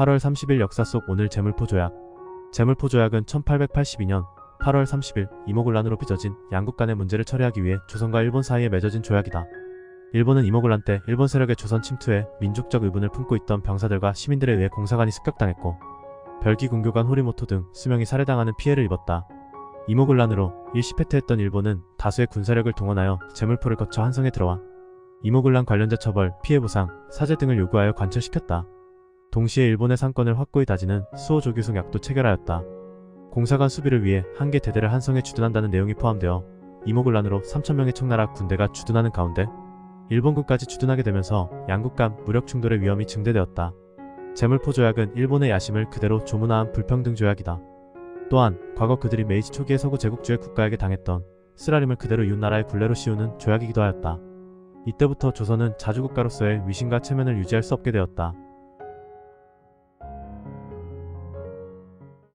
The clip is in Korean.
8월 30일 역사 속 오늘 제물포 조약. 제물포 조약은 1882년 8월 30일 이모군란으로 빚어진 양국 간의 문제를 처리하기 위해 조선과 일본 사이에 맺어진 조약이다. 일본은 이모군란 때 일본 세력의 조선 침투에 민족적 의분을 품고 있던 병사들과 시민들에 의해 공사관이 습격당했고 별기 군교관 호리모토 등 수명이 살해당하는 피해를 입었다. 이모군란으로 일시패퇴했던 일본은 다수의 군사력을 동원하여 제물포를 거쳐 한성에 들어와 이모군란 관련자 처벌, 피해 보상, 사죄 등을 요구하여 관철시켰다. 동시에 일본의 상권을 확고히 다지는 수호조규성 약도 체결하였다. 공사관 수비를 위해 한 개 대대를 한성에 주둔한다는 내용이 포함되어 이모군란으로 3천명의 청나라 군대가 주둔하는 가운데 일본군까지 주둔하게 되면서 양국 간 무력 충돌의 위험이 증대되었다. 제물포 조약은 일본의 야심을 그대로 조문화한 불평등 조약이다. 또한 과거 그들이 메이지 초기에 서구 제국주의 국가에게 당했던 쓰라림을 그대로 이웃나라의 굴레로 씌우는 조약이기도 하였다. 이때부터 조선은 자주국가로서의 위신과 체면을 유지할 수 없게 되었다.